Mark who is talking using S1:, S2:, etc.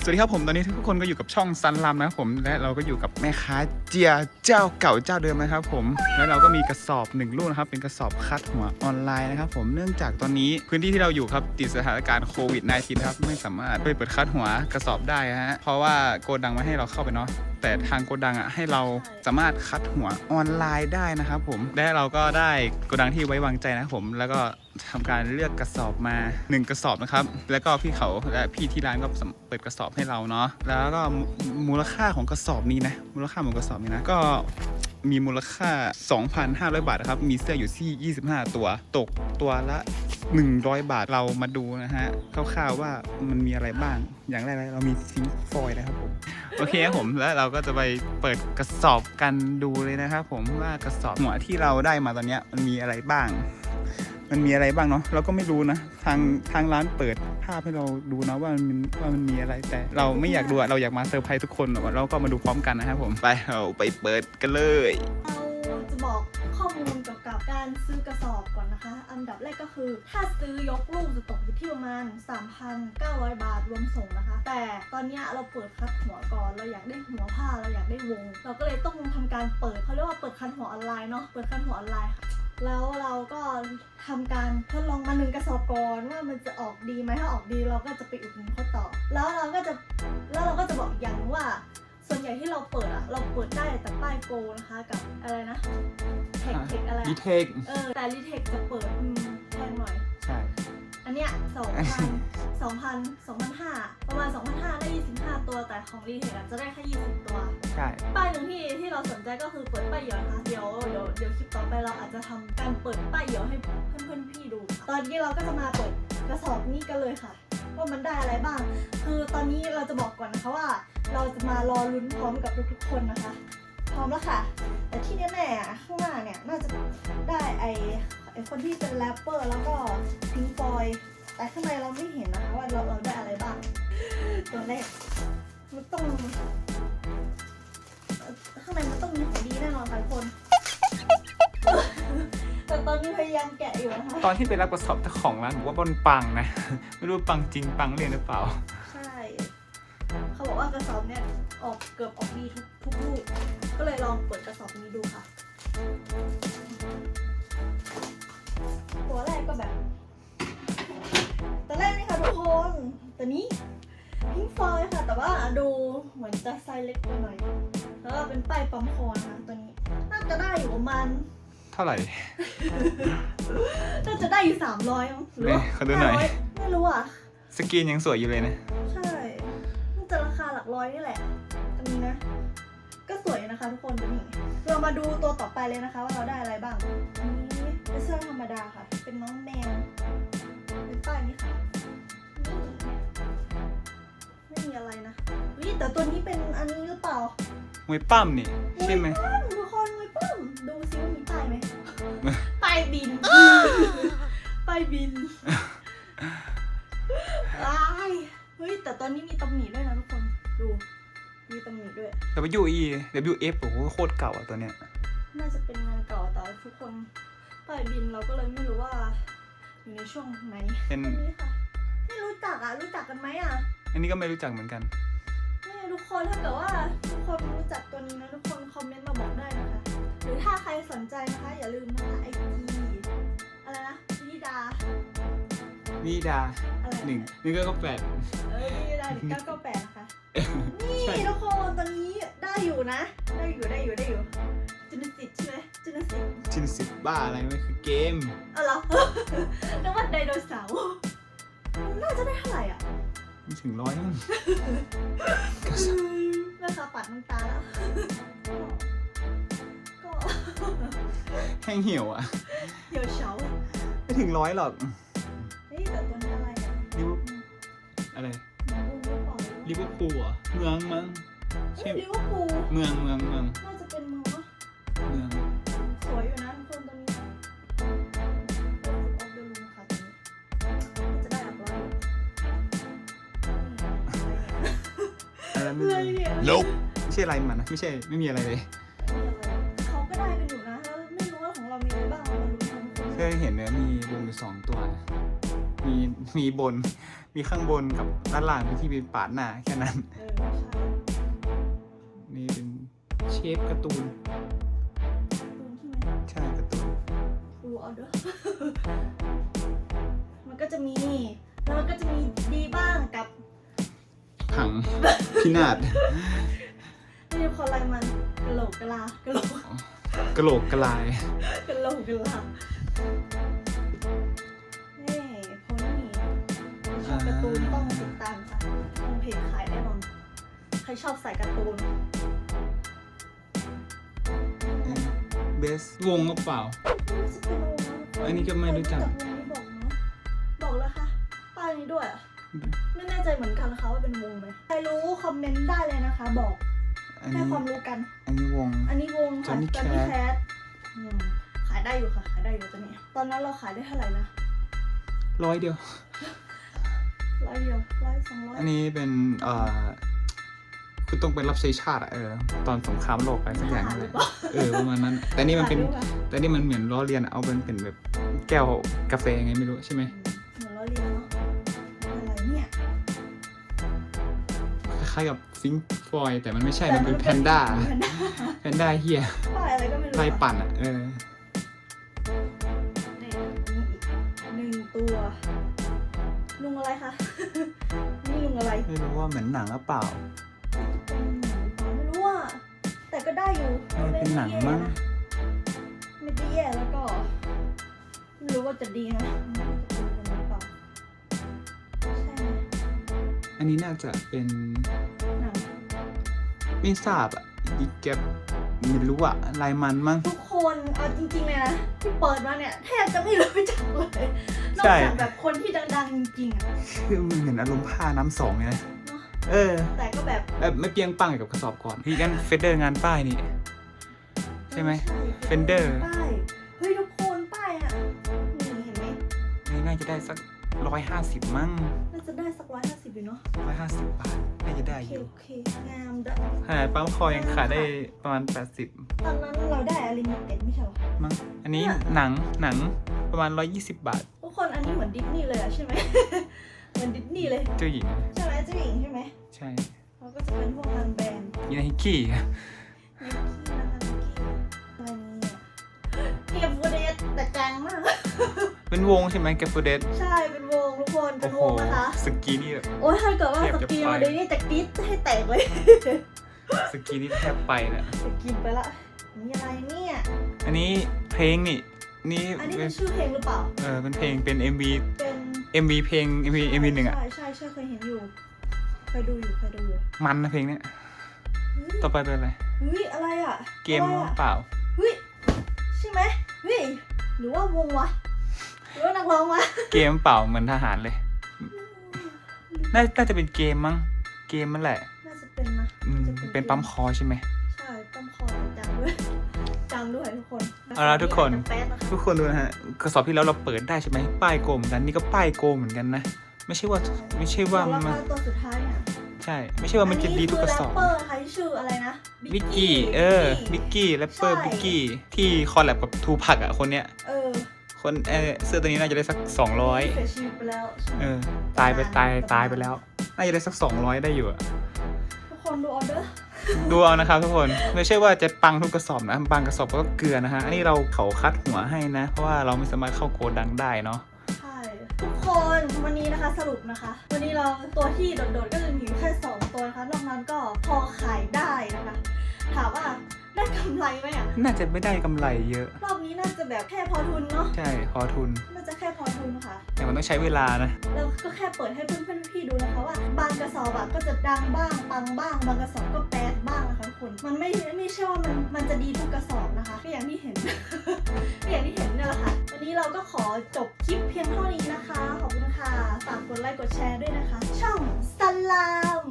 S1: สวัสดีครับผมตอนนี้ทุกคนก็อยู่กับช่องซันลัมนะครับผมและเราก็อยู่กับแม่ค้าเจียเจ้าเก่าเจ้าเดิมนะครับผมแล้วเราก็มีกระสอบหนึ่งลูกนะครับเป็นกระสอบคัดหัวออนไลน์นะครับผมเนื่องจากตอนนี้พื้นที่ที่เราอยู่ครับติดสถานการณ์โควิด -19 ครับไม่สามารถไปเปิดคัดหัวกระสอบได้ฮะเพราะว่าโกดังไม่ให้เราเข้าไปเนาะแต่ทางโกดังอะให้เราสามารถคัดหัวออนไลน์ได้นะครับผมและเราก็ได้โกดังที่ไว้วางใจนะครับผมแล้วก็ ทำการเลือกกระสอบมาหนึ่งกระสอบนะครับ แล้วก็พี่เขาและพี่ที่ร้านก็เปิดกระสอบให้เราเนาะ แล้วก็มูมูลค่าของกระสอบนี้นะ มูลค่าของกระสอบนี้นะ ก็มีมูลค่า 2,500 บาทนะครับ มีเสื้ออยู่ที่ 25 ตัว ตกตัวละ 100 บาท เรามาดูนะฮะ คร่าวๆว่ามันมีอะไรบ้าง อย่างแรกเลยเรามีซิงค์ฟอยล์นะครับผม โอเคครับผมแล้วเราก็จะไปเปิดกระสอบกันดูเลยนะครับผมว่ากระสอบหัวที่เราได้มาตอนเนี้ยมันมีอะไรบ้าง มันมีอะไรบ้างเนาะเราก็ไม่รู้นะทางทางร้านเปิดภาพให้เราดูนะว่ามันว่ามันมีอะไรแต่เราไม่อยากดูอะเราอยากมาเซอร์ไพรส์ทุกคนอะเราก็มาดูพร้อมกันนะครับผมไปเราไปเปิดกันเลย
S2: เราจะบอกข้อมูลเกี่ยวกับการซื้อกระสอบก่อนนะคะ อันดับแรกก็คือ ถ้าซื้อยกลูกจะตกอยู่ ที่ประมาณ 3,900 บาทรวมส่งนะคะ แต่ตอนเนี้ยเราเปิดคัดหัวก่อน เราอยากได้หัวผ้า เราอยากได้วง เราก็เลยต้องทำการเปิดเขาเรียกว่าเปิดคันหัวออนไลน์เนาะ เปิดคันหัวออนไลน์ค่ะแล้วเราก็ทำการทดลองมาหนึ่งกระสอบก่อนว่ามันจะออกดีไหมถ้าออกดีเราก็จะไปอุดหนุนเขาต่อ แล้วเราก็จะแล้วเราก็จะบอกอีกอย่างหนึ่งว่า ส่วนใหญ่ที่เราเปิดอะเราเปิดได้แต่ป้ายโกนะคะกับอะไรนะเทคเทคอะไร
S1: ดี
S2: อะ
S1: เทค
S2: เออแต่รีเทคจะเปิดอืมแพงหน่อย
S1: ใช่
S2: อัน เนี้ยสองพันสองพันสองพันห้าประมาณสองพันห้าได้ยี่สิบห้าตัวแต่ของรีเทคอะจะได้แค่ยี่สิบตัว
S1: ใช่
S2: ป้ายหนึ่งที่ที่เราสนใจก็คือเปิดป้ายเหยานะคะเดี๋ยวเดี๋ยวเดี๋ยวคลิปต่อไปเราอาจจะทำการเปิดป้ายเหยาให้เพื่อนเพื่อนๆพี่ดูค่ะตอนนี้เราก็จะมาเปิดกระสอบนี้กันเลยค่ะ ว่ามันได้อะไรบ้าง คือตอนนี้เราจะบอกก่อนนะคะว่า เราจะมารอลุ้นพร้อมกับทุกๆคนนะคะ พร้อมแล้วค่ะ แต่ที่แน่ๆอะข้างหน้าเนี่ยน่าจะได้ไอ ไอคนที่เป็นแรปเปอร์แล้วก็พิงฟอย แต่ข้างในเราไม่เห็นนะคะว่าเราเราได้อะไรบ้าง ตัวแรกมันต้องข้างในมันต้องมีของดีแน่นอนค่ะทุกคนแต่ตอนนี้พยายามแกะอยู่นะคะ
S1: ตอนที่ไปรับกระสอบเจ้าของร้านบอกว่าบนปังนะ ไม่รู้ปังจริงปังเล่นหรือเปล่า
S2: ใช่ เขาบอกว่ากระสอบเนี่ยออกเกือบออกดีทุกทุกลูก ก็เลยลองเปิดกระสอบนี้ดูค่ะ ตัวแรกก็แบบตัวแรกนี่ค่ะทุกคนตัวนี้พิงฟอยค่ะ แต่ว่าดูเหมือนจะไซส์เล็กไปหน่อยแล้วก็เป็นป้ายปั๊มคอนะคะตัวนี้ น่าจะได้อยู่ประมาณ
S1: เท่าไหร่
S2: น่าจะได้อยู่สามร้อยหรือว่า
S1: ไหนขอดูหน่อย
S2: 500ไม่รู้อะ
S1: สกรีนยังสวยอยู่เลยนะ
S2: ใช่น่าจะราคาหลักร้อยนี่แหละอันนี้นะ ก็สวยนะคะทุกคนดูนี่เรามาดูตัวต่อไปเลยนะคะ ว่าเราได้อะไรบ้างอันนี้ เป็นเสื้อธรรมดาค่ะ เป็นน้องแมว เป็นป้ายนี้ค่ะนี่ไม่มีอะไรนะวิแต่ตัวนี้เป็นอันนี้หรือเปล่าม
S1: วยปั้มนี่ใช่ไหม
S2: วยปั้มทุกคนมวยปั้มดูซิว่ามีป้ายไหมป้ายบินป้ายบินอ้ายเฮ้ยแต่ตอนนี้มีตำหนิด้วยนะทุกคน ดู มีตำหนิด้วย
S1: W E W F โอ้โหโคตรเก่าอะตัวเนี้ย
S2: น่าจะเป็นงานเก่าแต่ทุกคน ป้ายบินเราก็เลยไม่รู้ว่า อยู่ในช่วงไหน
S1: เป็น
S2: อันนี้ค่ะ ไม่รู้จักอะ รู้จักกันไหมอะ
S1: อันนี้ก็ไม่รู้จักเหมือนกัน
S2: นี่ทุกคนถ้าเกิดว่าทุกคนรู้จักตัวนี้นะทุกคนคอมเมนต์มาบอกได้นะคะ หรือถ้าใครสนใจนะคะอย่าลืมนะคะไอจีอะไรนะนิดา
S1: นิดา
S2: อะไรนะ
S1: หนึ่งนี่ก็แปด
S2: เออนิดาหนึ่งเก้าเก้าแปดนะคะ นี่
S1: ใช่
S2: ทุกคนตอนนี้ได้อยู่นะ ได้อยู่ได้อยู่ได้อยู่
S1: บบ้าอะไรไม่คือเกม
S2: อ๋อเหรอ นึกว่าไดโนเสาร์น่าจะได้เท่าไหร่อะ
S1: ไม่ถึงร้อยมั้ง
S2: แม่ค้าปัดน้ำตาแล้ว ก็
S1: แห้งเหี่ยวอะ
S2: เหี่ยวเฉา
S1: ไม่ถึงร้อยหรอก
S2: เฮ้ยแต่ตัวนี้อะไรอะ
S1: ลิเวอร์อะไร
S2: หมูหรือเปล่า
S1: ลิเวอร์พูลเหรอะเมืองมั้ง
S2: เอ้
S1: ใช่
S2: ยลิเวอร์พูล
S1: เมืองเมืองเมือง
S2: น่า อะไร
S1: ไม่
S2: อะไร
S1: รู้
S2: เนี่ย
S1: Nope ไม่ใช่อะไรมันนะไม่ใช่ไม่มีอะไรเลย
S2: เขาก็ได้กันอยู่นะแล้วไม่รู้ว่าของเรามีอะไรบ้างเรามาลุ้นกันทุกคน
S1: เคยเห็นเนื้อมีวงอยู่สองตัวนะมีมีบน มีข้างบนกับด้านล่างมีที่เป็นปาดหน้าแค่นั้น
S2: เออใช่
S1: นี่เป็นเชฟการ์ตูน
S2: ดูใช่ไหม
S1: ใช่การ์ตูน
S2: ดูเอาเด้อมันก็จะมี แล้วมันก็จะมีดีบ้างกับ
S1: ถังพินาศ
S2: นี่คออะไรมันกะโหลกกะลากะโหลก
S1: กระโหลกกระลาย
S2: กะโหลกกะลานี่โพนี่ชอบการ์ตูนต้องติดตามค่ะต้องเพจขายแน่นอนใครชอบสายการ์ตูน
S1: เบสวงหรือเปล่า อันนี้ก็ไม่รู้จัก
S2: วงนี้บอกเนาะบอกแล้วค่ะป้ายนี้ด้วยอะ ไม่แน่ใจเหมือนกันนะคะว่าเป็นวงไหมใครรู้คอมเมนต์ได้เลยนะคะ บอก
S1: อัน
S2: ให้
S1: นี้
S2: ความรู้กัน
S1: อันนี้วง
S2: อันนี้วงค่ะ
S1: Johnny
S2: จ n นนี่
S1: Cat
S2: แคทขายได้อยู่ค่ะ ขายได้อยู่ตอนนี้ ตอนนั้นเราขายได้เท่าไหร่นะ
S1: ร้อยเดียว
S2: ร้อยเดียวร้อยสองร้อย
S1: อันนี้เป็นเอ่อคุณต้องไปรับใช้ชาติอะเออ ตอนสงครามโลกอะไรสักอย่าง
S2: ทหาร
S1: นั่น
S2: ห
S1: แห
S2: รือ
S1: ละ
S2: เปล่า
S1: เออประมาณนั้น แต่นี่มันเป็น
S2: ทหารหรือปล่า
S1: แต่นี่มันเหมือนล้อเลียนอะเอาเป็นเป็นแบบแก้วกาแฟไงไม่รู้ใช่ไหม ล้ายๆกับฟิงฟอยแต่มันไม่ใช่ มันเป็นแพนด้า
S2: แพนด้า
S1: แพนด้าเฮีย
S2: ป้ายอะไรก็ไม่รู้
S1: ลาย
S2: อะ
S1: ปั่นอะเออ
S2: นี่นี่อีกหนึ่งตัว ลุงอะไรคะ นี่ลุงอะไร
S1: ไม่รู้ว่าเหมือนหนังหรือเปล่า
S2: ไม่รู้อะ แต่ก็ได้อยู่
S1: น่าจะเป็นหนังมั้ง
S2: ไม่ได้แย่แล้วก็ ไม่รู้ว่าจะดีนะ
S1: นนี้น่าจะเป็น
S2: หนัง
S1: ไม่ทราบอะอีกแกปไม่รู้อะลายมันมั้ง
S2: ทุกคนเอาจริงๆเลยนะที่เปิดมาเนี่ยแทบจะไม่รู้จักเลยนอก
S1: ใช่
S2: จากแบบคนที่ดังๆจริงๆอะ
S1: คือมันเหมือนอารมณ์ผ้าน้ำสองไงนะ
S2: เนาะ
S1: เออ
S2: แต่ก็แบบ
S1: แบบไม่เปรียงปังกับกระสอบก่อนพี่กันเฟเดอร์งานป้ายนี่ใช่ไหม Fender
S2: ป้ายเฮ้ยทุกคนป้ายอะนี่เห็นไหม
S1: นี่น่าจะได้สักร้อยห้าสิบมั้ง
S2: น่าจะได้สักร้อยห้าสิบ อยู่เนาะ
S1: ร้อยห้าสิบบาทน่าจะได้
S2: โอเค
S1: อยู่
S2: โอเคงามด้วย
S1: ขนาดปั๊มคอยังขายได้ประมาณแปดสิบ
S2: ตอนนั้นเราได้อลิมิเต็ดไม่ใช่เหรอ
S1: มั้ง อันนี้หนังหนังประมาณร้อยยี่สิบบาท
S2: ทุกคนอันนี้เหมือนดิสนีย์เลยอะใช่ไหม เหมือนดิสนีย์เลย
S1: เจ้าหญิง
S2: ใช่ไหมเจ้าหญิงใช่ไหม
S1: ใช่
S2: เขาก็จะเป็นพวกงานแบรนด์
S1: ยีนาฮิกี้
S2: นิกกี้นะคะนิกกี้อะไรเนี่ยเก็บโฟเดสแต่กลางมาก
S1: เป็นวงใช่ไหมแกฟูเดต
S2: ใช่เป็นวงทุก คนเป็
S1: โอ้
S2: น
S1: โห
S2: วงนะคะ
S1: สกีนี่แบบ
S2: โอ้ยถ้าเกิดว่า
S1: เทียบ
S2: ส
S1: กับ
S2: กี
S1: ไฟ
S2: มาเดี๋ยวนี้จะกรี๊ดให้แตกเลย
S1: สกีนี่แทบไปนะ
S2: จะกินไปละนี่อะไรเนี่ย
S1: อันนี้เพลงนี่ นี่
S2: อันนี้เป็นชื่อเพลงหรือเปล่า
S1: เออ เป็นเพลง เป็น MV
S2: เป็น
S1: MV เพลง MV MV หนึ่งอะ
S2: ใช่ใช่ใช่เคยเห็นอยู่ เคยดูอยู่ เคยดูอยู่
S1: มันนะเพลงเนี้ย
S2: เฮ้ย
S1: ต่อไปเป็นอะไร
S2: เฮ้ยอะไรอะ
S1: เกม
S2: อะไร
S1: หรื
S2: อะ
S1: อเปล่า
S2: เฮ้ยใช่ไหมเฮ้ยหรือว่าวงวะ หรือว่านักร้องวะ
S1: เกมเปล่าเหมือนทหารเลย น่าน่าจะเป็นเกมมั้ง เกมมันแหละ
S2: น่าจะเป็นนะ
S1: อืมา
S2: จะ
S1: เป็นปั๊มคอใช่ไหม
S2: ใช่ปั๊มคอจังด้วยจังด้วยทุกคน
S1: เอาละทุกคน
S2: อาจจะแป๊ดนะคะ
S1: ทุกคนดูนะฮะกระสอบที่แล้วเราเปิดได้ใช่ไหมป้ายโกเหมอนกันนี่ก็ป้ายโกเหมือนกันนะ ไม่ใช่ว่าไม่ใช่ว่า
S2: แล้ว
S1: มัน
S2: ก็ตัวสุดท้ายเนี่ย
S1: ใช่ ไม่ใช่ว่ามันจะดีทุกกระสอบ
S2: นนี้คือแรปเปอร์ใครชื่ออะไรนะ
S1: บิกกี้ เออ บิกกี้ แรปเปอร์
S2: ใช่
S1: บิกกี้ ที่คอลแลบกับทูพักอะ คนเนี้ย
S2: เออ
S1: คนเออเสื้อตัวนี้น่าจะได้สักสองร้อย
S2: เสียชีวิตไปแล้วใช่ไหม
S1: เออตายไปตายตายไปแล้ว น่าจะได้สักสองร้อยได้อยู่อะ
S2: ทุกคนดูออเดอร์
S1: ดูเอานะครับทุกคนไม่ใช่ว่าจะปังทุกกระสอบนะบางกระสอบก็เกลือนะฮะอันนี้เราเขาคัดหัวให้นะ เพราะว่าเราไม่สามารถเข้าโกดังได้เนาะ
S2: ใช่ทุกคนวันนี้นะคะสรุปนะคะ วันนี้เราตัวที่โดดๆก็จะมีอยู่แค่สองตัวนะคะนอกนั้นก็พอขายได้นะคะ ถามว่า ได้กำไรไหมอะ
S1: น่าจะไม่ได้กำไรเยอะ
S2: รอบนี้น่าจะแบบแค่พอทุนเนาะ
S1: ใช่พอทุน
S2: น่าจะแค่พอทุนค่ะ
S1: แต่มันต้องใช้เวลานะ
S2: แล้วก็แค่เปิดให้เพื่อนๆพี่ๆดูนะคะว่า บางกระสอบอะก็จะดังบ้างปังบ้าง บางกระสอบก็แป๊ดบ้างนะคะทุกคนมันไม่ไม่ใช่ว่ามันมันจะดีทุกกระสอบนะคะก็อย่างที่เห็น ก็อย่างที่เห็นเนี่ยแหละค่ะ วันนี้เราก็ขอจบคลิปเพียงเท่านี้นะคะ ขอบคุณค่ะ ฝากกดไลค์กดแชร์ด้วยนะคะ ช่องสลาม